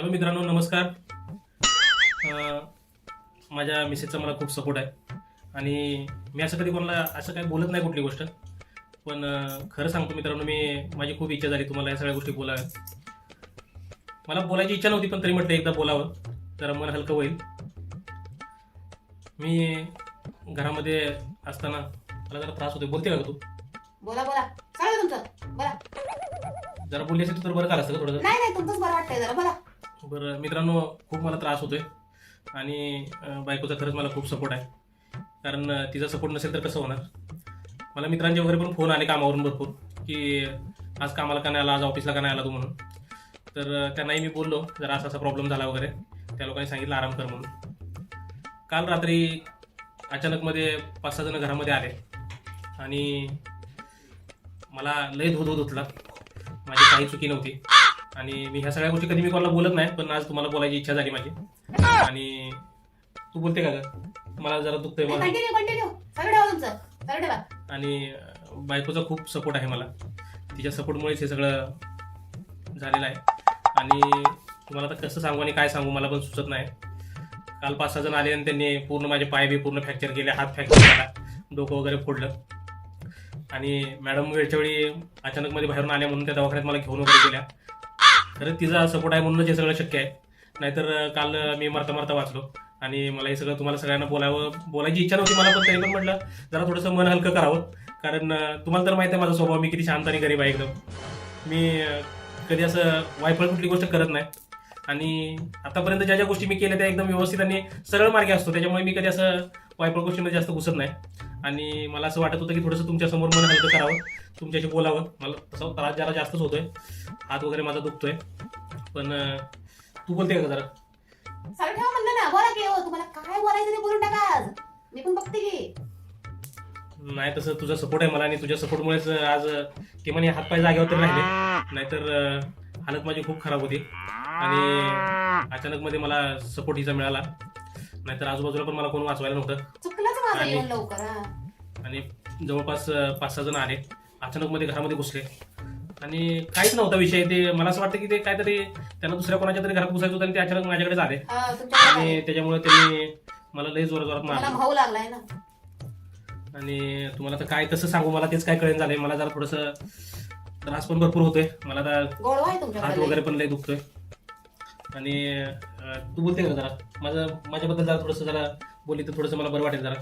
Hello मित्रांनो नमस्कार. माझ्या मिसेसचा मला खूप सपोर्ट आहे. आणि मी असं कधी कोणाला असं काही बोलत नाही कुठली गोष्ट. पण खरं सांगतो मित्रांनो मी माझी खूप इच्छा झाली तुम्हाला या सगळ्या गोष्टी बोलाव्या मला बोलायची इच्छा नव्हती पण तरी म्हटलं एकदा बोलावं जरा मन हलकं होईल. मी घरामध्ये असताना मला जरा त्रास होतो बोलते का तू? बोला बोला. तुमचं. बोला. जरा बोलली असेल तर बरं झालं असतं का थोडं नाही नाही तुमचंच बरं वाटतंय जरा. बोला. बरं मित्रांनो खूप मला त्रास होतोय. आणि बायकोचा खरंच मला खूप सपोर्ट आहे. कारण तिचा सपोर्ट नसेल तर कसं होणार? मला मित्रांचे वगैरे पण फोन आले कामावरून भरपूर की आज कामाला का नाही आला आज ऑफिसला का नाही आला तू म्हणून. तर त्यांनाही मी बोललो जरा असा असा प्रॉब्लेम झाला वगैरे. त्या लोकांनी सांगितलं आराम कर म्हणून. काल रात्री अचानकमध्ये पाच सहा जण घरामध्ये आले. आणि मला लय धो धो धुतला. माझी काही चुकी नव्हती. आणि मी ह्या सगळ्या गोष्टी कधी मी कोणाला बोलत नाही पण आज तुम्हाला बोलायची इच्छा झाली माझी. आणि तू बोलते का ग? मला जरा दुखतंय मला. कंटिन्यू कंटिन्यू सगळं ठेवा तुमचं. सगळं ठेवा. आणि बायकोचा खूप सपोर्ट आहे मला. तिच्या सपोर्टमुळेच हे सगळं झालेलं आहे. आणि तुम्हाला आता कसं सांगू आणि काय सांगू मला पण सुचत नाही. काल पाच सहा जण आले आणि त्यांनी पूर्ण माझे पाय बी पूर्ण फ्रॅक्चर केले हात फ्रॅक्चर झाला डोकं वगैरे फोडलं. आणि मॅडम वेळच्या वेळी अचानक मध्ये बाहेरून आल्या म्हणून त्या दवाखान्यात मला घेऊन वगैरे गेल्या. खरं तिचा सपोर्ट आहे म्हणूनच हे सगळं शक्य आहे. नाहीतर काल मी मरता मरता वाचलो. आणि मला हे सगळं तुम्हाला सगळ्यांना बोलावं बोलायची इच्छा नव्हती मला पण तरी पण म्हटलं जरा थोडंसं मन हलकं करावं. कारण तुम्हाला तर माहिती आहे माझा स्वभाव मी किती शांत आणि गरीब आहे एकदम. मी कधी असं वायफळ कुठली गोष्ट करत नाही. आणि आतापर्यंत ज्या ज्या गोष्टी मी केल्या त्या एकदम व्यवस्थित आणि सरळ मार्गे असतो. त्याच्यामुळे मी कधी असं वायफळ गोष्टीमध्ये जास्त घुसत नाही. आणि मला असं वाटत होतं की थोडंसं तुमच्यासमोर मन हलकं करावं. तुमच्याशी बोलावं. मला तसा त्रास जरा जास्तच होतोय. हात वगैरे माझा दुखतोय. पण तू बोलते का जरा? सगळं ठेवा म्हणलं ना. बोला की हो. तुम्हाला काय बोलायचं ते बोलून टाका आज. मी पण बघते की. नाही तसं तुझा सपोर्ट आहे मला आणि तुझ्या सपोर्टमुळेच आज ते म्हणे हातपाय जागेवर तर राहिले. नाहीतर अं, हालत माझी खूप खराब होती. आणि अचानक मध्ये मला सपोर्ट हिचा मिळाला. नाहीतर आजूबाजूला पण मला कोण वाचवायला नव्हतं. चुकलंच माझं आणि- येऊन लवकर हा. आणि जवळपास पाच सहा जण आले. अचानक मध्ये घरामध्ये घुसले. आणि काहीच नव्हता विषय ते मला असं वाटतं की ते काहीतरी त्यांना दुसऱ्या कोणाच्या तरी घरात घुसायचं होतं आणि ते अचानक माझ्याकडेच आले हा, आणि. त्याच्यामुळे त्यांनी मला लय जोरात जोरात मला मारलं. भाऊ लागलाय ना. आणि तुम्हाला तर काय कसं सांगू मला तेच काय कळेन झालंय. मला जरा थोडंसं त्रास पण भरपूर होतोय. मला आता गोडवा आहे हात तुमच्याकडे वगैरे पण लय दुखतोय. आणि अं, तू बोलते का जरा? माझं माझ्याबद्दल जरा थोडंसं जरा बोलली तर थोडंसं मला बरं वाटेल जरा.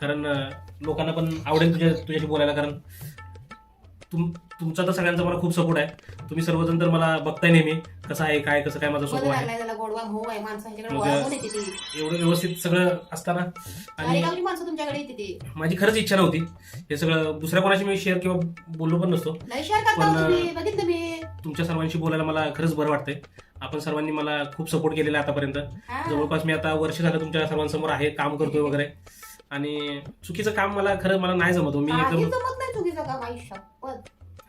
कारण अं, लोकांना पण आवडेल तुझ्या तुझ्याशी बोलायला. कारण तुम तुमचा तर सगळ्यांचा मला खूप सपोर्ट आहे. तुम्ही सर्वजण तर मला बघताय नेहमी कसं आहे काय कसं काय माझा स्वभाव आहे. लागलाय त्याला गोडवा भाऊ आहे माणसं ह्याच्याकडे मग- गोळा होऊन येते ती एवढं व्यवस्थित सगळं असताना आणि गावची माणसं तुमच्याकडे येते ती माझी खरंच इच्छा नव्हती. हे सगळं दुसऱ्या कोणाशी मी शेअर किंवा बोललो पण नसतो. लय शेअर करता पण- तुम्ही बघितलं मी. तुमच्या सर्वांशी बोलायला मला खरंच बरं वाटतंय. आपण सर्वांनी मला खूप सपोर्ट केलेला आहे आतापर्यंत. हा. जवळपास मी आता वर्ष झालं तुमच्या सर्वांसमोर आहे काम करतोय वगैरे. आणि चुकीचं काम मला खरं मला नाही जमत हो. मी एकदम जमत नाही चुकीचं काम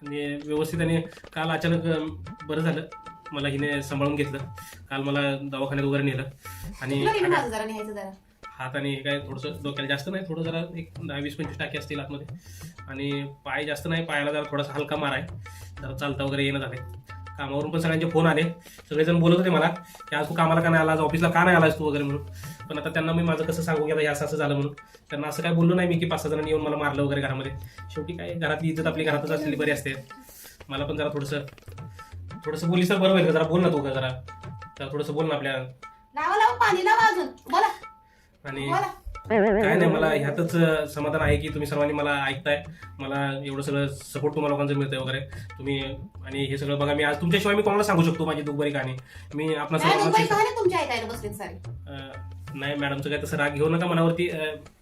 आणि व्यवस्थित आणि काल अचानक अं, बरं झालं. मला हिने सांभाळून घेतलं. काल मला दवाखान्यात वगैरे नेलं. आणि तुला नाही माझं जरा न्यायचं जरा? हात आणि काय थोडंसं डोक्याला जास्त नाही थोडं जरा एक दहा वीस पंचवीस टाके असतील आतमध्ये. आणि पाय जास्त नाही पायाला जरा थोडासा हलका मार आहे. जरा चालता वगैरे येणं झालंय. कामावरून पण सगळ्यांचे फोन आले. सगळेजण बोलत होते मला की आज तू कामाला का नाही आला ऑफिसला का नाही आलास तू वगैरे म्हणून. पण आता त्यांना मी माझं कसं सांगू की आता हे असं असं झालं म्हणून. त्यांना असं काय बोललो नाही मी की पाच सहा जणांनी येऊन मला मारलं वगैरे घरामध्ये. शेवटी काय घरातली इज्जत आपली घरातच असलेली बरी असते. मला पण जरा थोडंसं थोडंसं बोली सर बरं होईल का? जरा बोल ना तू का जरा? जरा थोडंसं बोल ना आपल्या. लावा लावा पाणी लावा अजून. बोला. आणि बोला. काय नाही मला ह्यातच समाधान आहे की तुम्ही सर्वांनी मला ऐकताय. मला एवढं सगळं सपोर्ट तुम्हाला लोकांचं मिळतंय वगैरे. तुम्ही आणि हे सगळं बघा मी आज तुमच्याशिवाय मी कोणाला सांगू शकतो माझी दुखबरी कहाणी. मी आपला काय दुपारी सर्वांना कहाणी तुमच्या ऐकायला बसलेत सारे अं, नाही मॅडमचं काय तसं राग घेऊ नका मनावरती.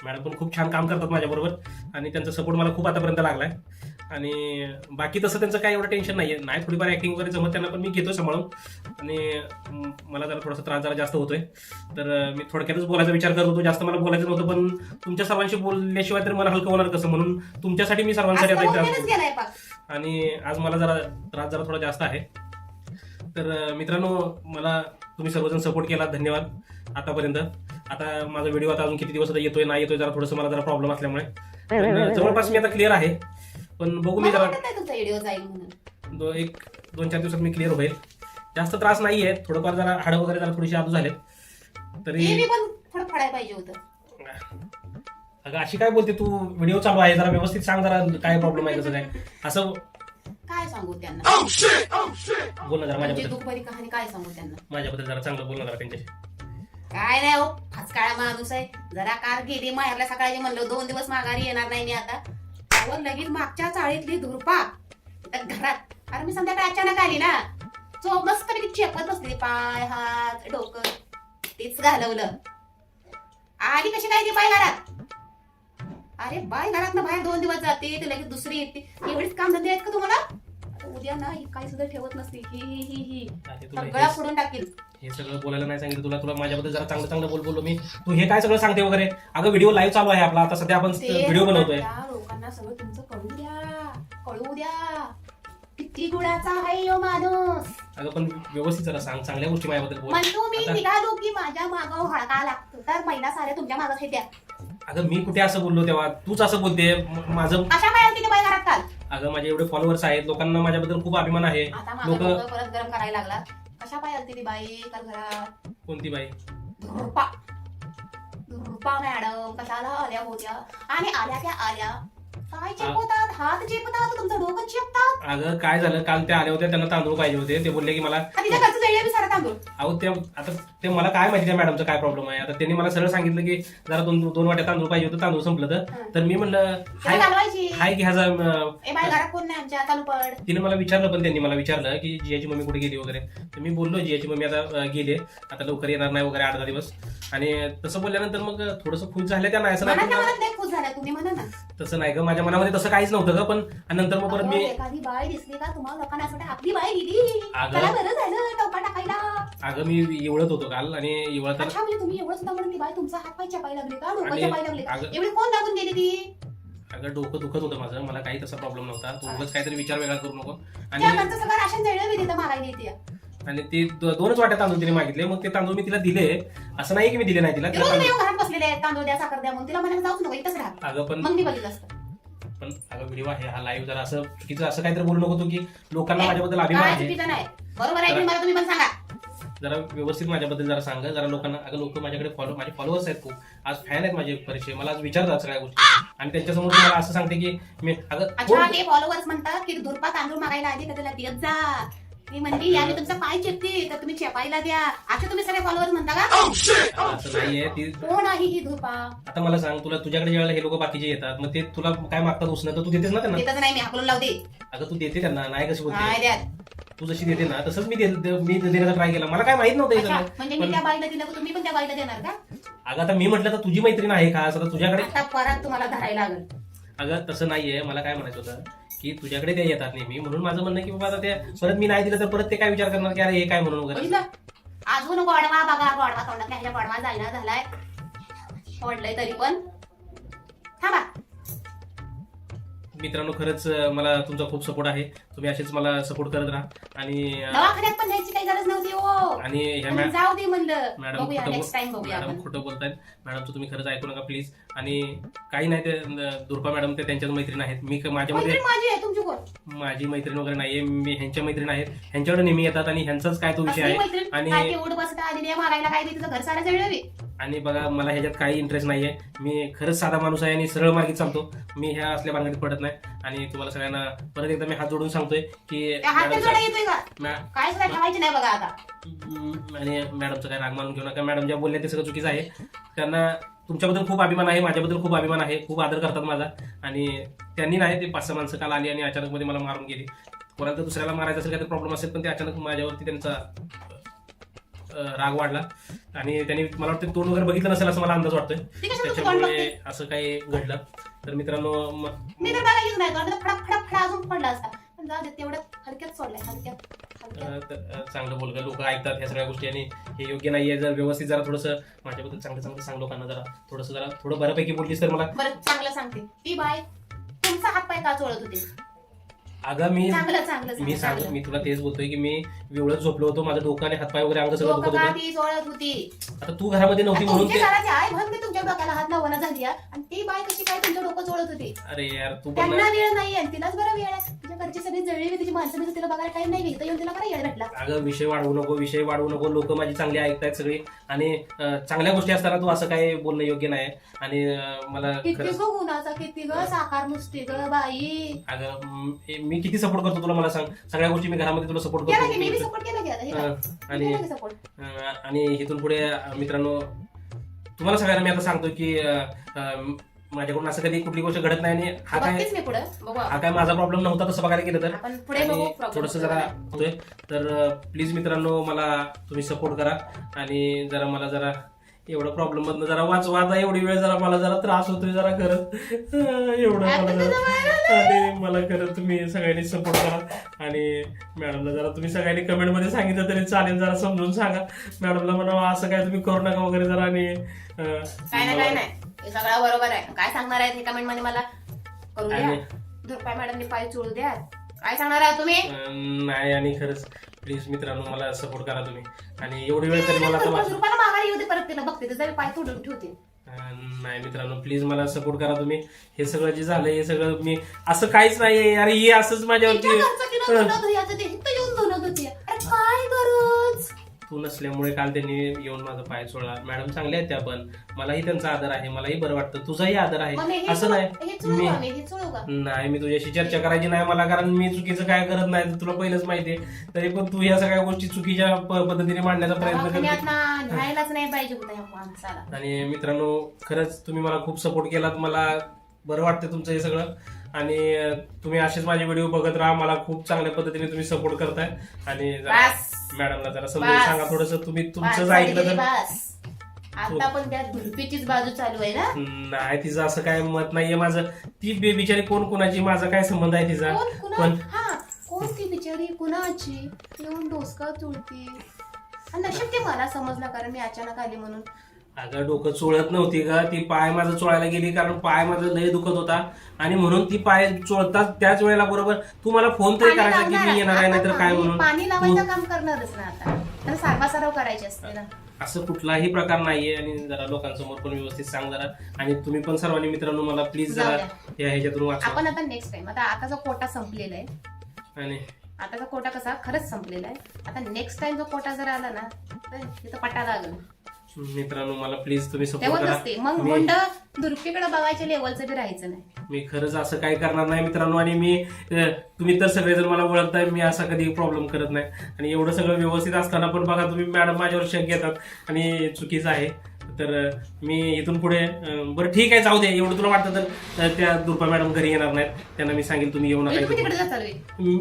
मॅडम पण खूप छान काम करतात माझ्याबरोबर आणि त्यांचा सपोर्ट मला खूप आतापर्यंत लागलाय. आणि बाकी तसं त्यांचं काय एवढं टेन्शन नाहीये. नाही थोडीफार ऍक्टिंग वगैरे जमत त्यांना पण मी घेतो सांभाळून. आणि मला जरा थोडासा त्रास जरा जास्त होतोय. तर मी थोडक्यातच बोलायचा विचार करत होतो. जास्त मला बोलायचं नव्हतं पण तुमच्या सर्वांशी बोलल्याशिवाय तर मला हलकं होणार कसं? म्हणून तुमच्यासाठी मी सर्वांसाठी आता आणि आज मला जरा त्रास जरा थोडा जास्त आहे. तर मित्रांनो मला तुम्ही सर्वजण सपोर्ट केला धन्यवाद. आतापर्यंत. आता माझा व्हिडिओ आता अजून किती दिवस आता येतोय नाही येतोय जरा थोडंसं मला जरा प्रॉब्लेम असल्यामुळे. पण, जवळपास मी आता क्लिअर आहे. पण बघू मी मला जरा वाटत नाही तुमचा व्हिडिओ जाईल म्हणून. दो एक दोन चार दिवसात मी क्लिअर होईल. जास्त त्रास नाहीये. थोडंफार जरा हाडं वगैरे जरा थोडीशी आदू झालेत. ते तरी मी पण थोडं फडायला पाहिजे होतं. अगं अशी काय बोलते तू? व्हिडिओ चालू आहे. जरा व्यवस्थित सांग जरा काय प्रॉब्लेम आहे कसं काय. असं काय सांगू त्यांना? बोल ना जरा म्हणजे माझ्याबद्दल. बरी कहाणी काय सांगू त्यांना? माझ्याबद्दल जरा चांगलं बोल ना जरा त्यांच्याशी. काय नाही हो काळा माणूस आहे. जरा कार गेली माहेरला सकाळी म्हणलं दोन दिवस माघारी येणार नाही मी आता. त्यावर लगेच मागच्या चाळीतली धुरपा. घरात अरे मी संध्याकाळी अचानक आली ना. चो मस्त मी चेपत बसली पाय हात डोकं. तेच घालवलं. आली कशी काय ती बाय घरात? अरे बाय घरात ना बाहेर दोन दिवस जाते ते लगेच दुसरी येते. एवढीच काम धंदे आहेत का तुम्हाला? उद्या ना ही काही सुद्धा ठेवत नसते. ही ही ही ही. अरे तुला सगळा फोडून टाकेल हे सगळं बोलायला नाही सांगितलं तुला. तुला माझ्याबद्दल जरा चांगलं चांगलं बोल बोललो मी. तू हे काय सगळं सांगते वगैरे? अगं व्हिडिओ लाईव्ह चालू आहे आपला. आता सध्या आपण ते व्हिडिओ बनवतोय. त्या लोकांना सगळं तुमचं कळू द्या. कळू द्या. किती गुणाचा आहे यो माणूस. अगं पण व्यवस्थित जरा सांग. चांगल्या गोष्टी माझ्याबद्दल बोल. म्हणतो मी आता- निघालो की माझ्या हळका लागतो. तर महिला साऱ्या तुमच्या येत्या अगं मी कुठे असं बोललो तेव्हा? तूच असं बोलते म- माझं अशा काय तिने बाय घरात काल? अगं माझे एवढे फॉलोअर्स आहेत लोकांना माझ्याबद्दल खूप अभिमान आहे. आता माझं लोक डोकं परत गरम करायला लागला. कशा पाय आलती ती बाई? काल घरात कोणती बाई? धुरपा धुरपा मॅडम कशाला आल्या होत्या? आणि आल्या त्या आल्या. काय हात तुमचं डोकं चेपतात अगं काय झालं? काल ते आले होते त्यांना तांदूळ पाहिजे होते. ते बोलले की मला आणि जळलं सारा तांदूळ. अहो ते आता ते मला काय माहिती त्या मॅडमचं काय प्रॉब्लेम आहे. आता त्यांनी मला सरळ सांगितलं की जरा दोन दोन वाट्या तांदूळ पाहिजे होतं तांदूळ संपलं तर. तर मी म्हणलं त्याला हाय घालवायची. हाय की ह्याचा अं, ए बाय घरात कोण नाही आमच्या? चालू पड. तिने मला विचारलं पण त्यांनी मला विचारलं की जियाची मम्मी कुठे गेली वगैरे. तर मी बोललो जियाची मम्मी आता अं, गेली. आता लवकर येणार नाही वगैरे आठ दहा दिवस. आणि तसं बोलल्यानंतर मग थोडंसं खुश झालं त्या नाही असं नाही मनातल्या पण मनात नाही खुश झाल्या तुम्ही म्हणा ना. तसं नाही ग माझ्या मनामध्ये तसं काहीच नव्हतं ग पण आणि नंतर मग परत अगं, मी एखादी बाई दिसली का तुम्हाला लोकांना असं वाटतं, आपली अगं. बरं झालं टोका टाकायला. अगं मी इवळत होतो काल आणि इवळताना अच्छा म्हणजे तुम्ही एवढं सुद्धा बाई तुमचा हात पाय चपायला लागले का? डोकं आणि चपायला लागले. अगं एवढी कोण लागून गेली ती? अगं डोकं दुखत होतं माझं. मला काही तसा प्रॉब्लेम नव्हता. तू उगाच काहीतरी विचार वेगळा करू नको. त्या आणि घरचं सगळं राशन जळलं मी तिथं मागायला येते. आणि ते दो- दोनच वाट्या तांदूळ तिने मागितले. मग ते तांदूळ मी तिला दिले. असं नाही की मी दिले नाही तिला. ते तिला रोज तांदूळ- येऊन घरात बसलेले आहेत तांदूळ द्या साखर द्या म्हणून तिला म्हणायला जाऊच नको इथंच राहा. अगं पण मग मी बघितलं असतं. पण अगं व्हिडिओ आहे हा लाईव्ह जरा असं चुकीचं असं काहीतरी बोलू नको तू की लोकांना माझ्याबद्दल अभिमान काय आहे. चुकीचं नाही. बरोबर आहे की मला तुम्ही पण सांगा. जरा व्यवस्थित माझ्याबद्दल जरा सांग. जरा लोकांना अगं लोक माझ्याकडे फॉलो माझे फॉलोअर्स आहेत खूप. आज फॅन आहेत माझे परिचय मला आज विचारतात सगळ्या गोष्टी. आणि त्यांच्यासमोर मला असं सांगते की मी अगं अच्छा कोण- ते फॉलोअर्स म्हणतात की धुरपा तांदूळ मागायला आधी का त्याला देत जा? ती म्हणली याने तुमचा पाय चेपते तर तुम्ही चेपायला द्या. असे तुम्ही सगळे फॉलोअर्स म्हणता का? अगं, असं नाहीये ती कोण आहे ही धुरपा आता मला सांग तुला तुझ्याकडे ज्यावेळेला हे लोक बाकीचे येतात मग ते तुला काय मागतात उसणं तर तू देतेस ना त्यांना? देतच नाही मी हाकलून लावते. अगं तू देते त्यांना नाही कशी नाही बोलते द्यात तू जशी देते ना तसंच मी दे- दे- मी देण्याचा ट्राय केला. मला काय माहीत नव्हतं हे अच्छा सगळं. म्हणजे मी पण- त्या बाईला दिलं तुम्ही पण त्या बाईला देणार का? अगं आता मी म्हटलं तर तुझी मैत्रीण आहे का असं तर तुझ्याकडे आता परत तुम्हाला धरायला लागल. अगं तसं नाहीये मला काय म्हणायचं होतं? की तुझ्याकडे ते येतात नेहमी. म्हणून माझं म्हणणं की बाबा आता ते परत मी नाही दिलं तर परत ते काय विचार करणार की अरे हे काय म्हणून वगैरे. बघितलं? अजून गोडवा बघा गोडवा तोंडात ह्याच्या गोडवा जायना झालाय. ओढलंय तरी पण. थांबा. मित्रांनो खरंच मला तुमचा खूप सपोर्ट आहे. तुम्ही असेच मला सपोर्ट करत राहा. आणि अं, दवाखान्यात पण जायची काही गरज नव्हती हो. आणि ह्या पण मॅ- जाऊ दे म्हणलं. मॅडम बघूया खोटं नेक्स्ट टाइम बोल- बघूया मॅडम आपण. खोटं बोलतायत. मॅडमचं तुम्ही खरंच ऐकू नका प्लीज आणि काही नाही ते अं, दुर्पा मॅडम ते त्यांच्याच मैत्रीण आहेत. मी क- माझ्यामध्ये मैत्रीण माझी आहे तुमची कोण? माझी मैत्रीण वगैरे नाहीये. मी ह्यांच्या मैत्रीण आहेत. ह्यांच्याकडे नेहमी येतात आणि ह्यांचाच काय तो विषय असली आहे. मैत्रीण आणि- काय ते उठ बसता आधी नाही मागायला काय ते तिचं घर सारा जळवी आणि बघा मला ह्याच्यात काही इंटरेस्ट नाहीये. मी खरंच साधा माणूस आहे आणि सरळ मार्गी चालतो. मी ह्या असल्या भानगडीत पडत नाही. आणि तुम्हाला सगळ्यांना परत एकदा मी हात जोडून सांगतोय की नाही आणि मॅडमचं काय राग मानून घेऊ नका. मॅडम ज्या बोलल्या ते सगळं चुकीचं आहे. त्यांना तुमच्याबद्दल खूप अभिमान आहे माझ्याबद्दल खूप अभिमान आहे. खूप आदर करतात माझा. आणि त्यांनी नाही ते पाच सहा माणसं काल आली आणि अचानक मध्ये मला मारून गेली. कोणाला दुसऱ्याला मारायचा असेल काही प्रॉब्लेम असेल पण ते अचानक माझ्यावरती त्यांचा राग वाढला. आणि त्यांनी मला वाटतं तोंड वगैरे बघितलं नसेल असं मला अंदाज वाटतोय. ती कशाला तुमचं तोंड त्याच्यामुळे बघते? असं काही घडलं. तर मित्रांनो म- मी तर बघायचीच नाही तोंड फडा फडा फडा अजून पडला असता. पण जाऊ दे तेवढं हलक्यात सोडलाय हलक्यात हलक्यात. अं, तर, अं, चांगलं बोलगा लोक ऐकतात ह्या सगळ्या गोष्टी. आणि हे योग्य नाहीये. जर व्यवस्थित जरा थोडंसं माझ्याबद्दल चांगलं चांगलं सांग लोकांना जरा. थोडंसं जरा थोडं बऱ्यापैकी बोललीस तर मला बरं चांगलं सांगते. ती बाय तुमचा हात पाय का चोळत होते? अगं मी चांगलं चांगलं मी सांग. मी तुला तेच बोलतोय की मी वेवळच झोपलो होतो माझं डोकं आणि हातपाय वगैरे अंग सगळं डोकं दुखत होतं. ती होती. आता तू घरामध्ये नव्हती म्हणून तुमच्या ते घराची आई म्हणते तुमच्या डोक्याला हात लावणं झाली आहे. आणि ती बाय कशी काय तुमचं डोकं चोळत होती? अरे यार तू पण त्यांना वेळ नाही आणि तिलाच बरा वेळ आहे. तिच्या घरची सगळी जळली तिची माणसं तिला बघायला टाइम नाही येऊन तिला काय येड भेटला. अगं विषय वाढवू नको विषय वाढवू नको. लोक माझी चांगली ऐकतायत सगळी. आणि अं, चांगल्या गोष्टी असताना तू असं काही बोलणं योग्य नाही. आणि अं, मला किती खरंच ग गुणाचा किती ग साकार नुसती ग बाई. अगं मी किती सपोर्ट करतो तुला मला सांग? सगळ्या गोष्टी मी घरामध्ये तुला सपोर्ट केला की मी? बी करतो सपोर्ट केला की आता? हे काय? अं, आणि केला की support? अं, आणि इथून पुढे अं, मित्रांनो तुम्हाला सगळ्यांना मी आता सांगतो की अं, अं, माझ्याकडून असं कधी कुठली गोष्ट घडत नाही आणि हा काय बघतेच मी पुढं. बघू हा काय माझा प्रॉब्लेम नव्हता तसं बघायला गेलं तर. आपण पुढे बघू आणि problem. थोडस जरा. होतोय. तर प्लीज मित्रांनो मला तुम्ही सपोर्ट करा. आणि जरा मला जरा एवढं प्रॉब्लेम मधनं जरा वाचवा आता एवढी वेळ जरा मला जरा त्रास होतोय जरा खरंच एवढं मला जरा आणि मला खरं तुम्ही सगळ्यांनी सपोर्ट करा. आणि मॅडमला जरा तुम्ही सगळ्यांनी कमेंटमध्ये सांगितलं तरी चालेल जरा समजून सांगा. मॅडमला म्हणा असं काय तुम्ही करू नका वगैरे जरा आणि काय नाही काय नाही. हे सगळं बरोबर आहे. काय सांगणार आहेत हे कमेंटमध्ये मला? करून द्या. आणि दुर्पाय मॅडमने पाय चोळू द्या. काय सांगणार आहे तुम्ही? अं, नाही आणि खरंच प्लीज मित्रांनो मला सपोर्ट करा तुम्ही. आणि एवढी वेळ तरी मला आता पाच रुपयाला माघारी येऊ दे परत तिला. बघते त्याचा पाय तोडून ठेवते. अं, नाही मित्रांनो प्लीज मला सपोर्ट करा तुम्ही. हे सगळं जे झालंय हे सगळं मी असं काहीच नाहीये अरे हे असंच तिच्या माझ्यावरती घरचं तिला धुणं धुयाचं ते इथं येऊन धुणं धुते अरे काय गरज. तू नसल्यामुळे काल त्यांनी येऊन माझा पाय सोडला मॅडम चांगले आहेत त्या पण मलाही त्यांचा आदर आहे मलाही बरं वाटतं. तुझाही आदर आहे. असं नाही. मी नाही मी तुझ्याशी चर्चा करायची नाही मला कारण मी चुकीचं काय करत नाही तुला पहिलंच माहितीये तरी पण तू ह्या सगळ्या गोष्टी चुकीच्या पद्धतीने मांडण्याचा प्रयत्न करते. आणि मित्रांनो खरंच तुम्ही मला खूप सपोर्ट केलात. मला बरं वाटतं तुमचं हे सगळं. आणि तुम्ही असेच माझे व्हिडिओ बघत राहा. मला खूप चांगल्या पद्धतीने तुम्ही सपोर्ट करताय. आणि मॅडमला जरा समजून बस. सांगा थोडस. तुम्ही झाली ऐकलं तर बस. आता पण त्या धुडपीचीच बाजू चालू आहे ना? नाही तिचं असं काय मत नाहीये माझं. ती बे- बिचारी कोण कोणाची? माझा काय संबंध आहे तिचा? कोण कुणा पण- हा कोण ती बिचारी? कुणाची? येऊन डोसका चुळती हा, नशीब ते मला समजलं कारण मी अचानक आली म्हणून. अगं डोकं चोळत नव्हती का ती पाय माझं चोळायला गेली कारण पाय माझं लय दुखत होता. आणि म्हणून ती पाय चोळतात त्याच वेळेला बरोबर तू मला फोन तरी करायचा की. मी येणार आहे नाहीतर काय म्हणून? पाणी लावायचं काम करणारच ना आता. तर करायची असते ना. असं कुठलाही प्रकार नाहीये आणि जरा लोकांसमोर पण व्यवस्थित सांग जरा. आणि तुम्ही पण सर्वांनी मित्रांनो मला प्लीज जरा. या ह्याच्यातून वाचा. आपण आता नेक्स्ट टाइम आता आताचा कोटा संपलेला आहे. आणि? आताचा कोटा कसा? खरंच संपलेला आहे. आता नेक्स्ट टाइम जो कोटा जर आला ना तर तिथं पटा लागल. मित्रांनो मला प्लीज तुम्ही सपोर्ट तेव्हाच करा. मग मी- मुंड दुरुपीकडे बघायच्या लेवलचं बी राहायचं नाही. मी खरंच असं काही करणार नाही मित्रांनो आणि मी अं, तुम्ही तर सगळेजण मला ओळखताय मी असा कधी प्रॉब्लेम करत नाही. आणि एवढं सगळं व्यवस्थित असताना पण बघा तुम्ही मॅडम माझ्यावर शक घेतात आणि चुकीचं आहे. तर अं, मी इथून पुढे अं, बरं ठीक आहे जाऊ दे एवढं तुला वाटतं तर अं, त्या दुर्पा मॅडम घरी येणार नाहीत. त्यांना मी सांगेल तुम्ही येऊ म्हणजे तुम्ही नका तिकडे. हम्म.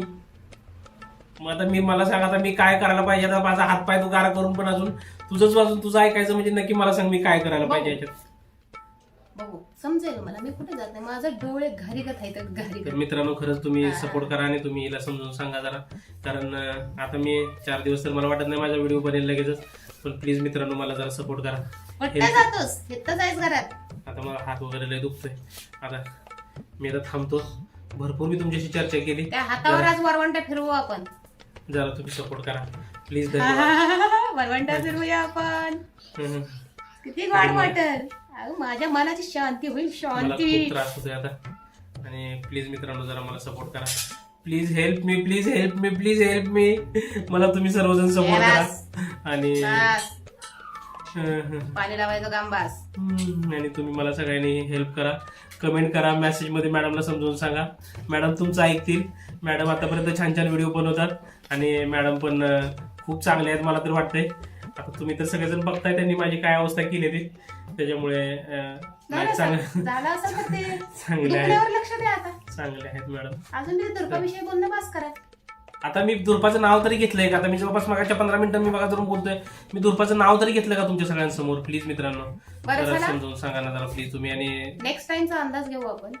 मग आता मी मला सांग आता मी काय करायला पाहिजे आता माझा हात पाय तू गारा करून पण अजून तुझंच वाजून तुझं ऐकायचं म्हणजे नक्की मला सांग मी काय करायला पाहिजे याच्यात. बघू. समजेल मला. मी कुठे जात नाही. माझं डोळे घरी गत आहे तर घरी तर गत. मित्रांनो खरंच तुम्ही. सपोर्ट करा आणि तुम्ही हिला समजून सांगा जरा. कारण अं, आता मी चार दिवस तर मला वाटत नाही माझा व्हिडिओ बनेल लगेचच. पण प्लीज मित्रांनो मला जरा सपोर्ट करा. जातोस. जायच घरात. आता मला हात वगैरे लय दुखतोय. आता मी आता थांबतो. भरपूर मी तुमच्याशी चर्चा केली. त्या हातावर आज वरवंटा फिरवू आपण. जरा तुम्ही सपोर्ट करा. प्लीज वरवंटा आपण. किती वाटेल. माझ्या मनाची शांती होईल शांती. त्रास होतोय आता. आणि प्लीज मित्रांनो जरा मला सपोर्ट करा. Please help me please help me please help me मला तुम्ही सर्वजण सपोर्ट. करा. आणि. पाणी लावायचं काम बस. आणि तुम्ही मला सगळ्यांनी हेल्प करा. कमेंट करा मेसेजमध्ये मॅडमला समजून सांगा. मॅडम तुमचं ऐकतील. मॅडम आतापर्यंत छान छान व्हिडिओ बनवतात. आणि मॅडम पण खूप चांगले आहेत मला तर वाटतंय. आता तुम्ही तर सगळेजण बघताय त्यांनी माझी काय अवस्था केली ती. त्याच्यामुळे अं, झालं नाही, चांगलं असेल झालं असेल तर ते चांगले आहेत. दुखण्यावर लक्ष द्या आता. चांगले आहेत मॅडम. अजून दुर्गाविषयी बोलणं बस करा. आता मी दुर्पाचं नाव तरी घेतलंय का? आता मी जवळपास मागाच्या पंधरा मिनिटं मी बघा धरून बोलतोय. मी दुर्पाचं नाव तरी घेतलं का तुमच्या सगळ्यांसमोर? प्लीज मित्रांनो. बरं जरा चला. समजावून सांगा ना जरा प्लीज तुम्ही आणि नेक्स्ट टाइमचा अंदाज घेऊ आपण.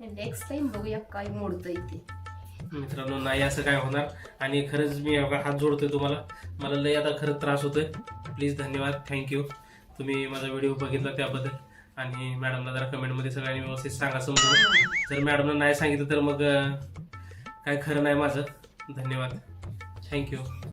नेक्स्ट टाइम बघूया काय मोडतंय ते. मित्रांनो नाही असं काय होणार. आणि खरंच मी हात जोडतोय तुम्हाला. मला लय आता खरंच त्रास होतोय. प्लीज धन्यवाद. थँक्यू तुम्ही माझा व्हिडिओ बघितला त्याबद्दल. आणि मॅडमला जरा कमेंटमध्ये सगळ्यांनी व्यवस्थित सांगा समजून जर मॅडमनं नाही सांगितलं तर मग काय खरं नाही माझं. धन्यवाद. थँक्यू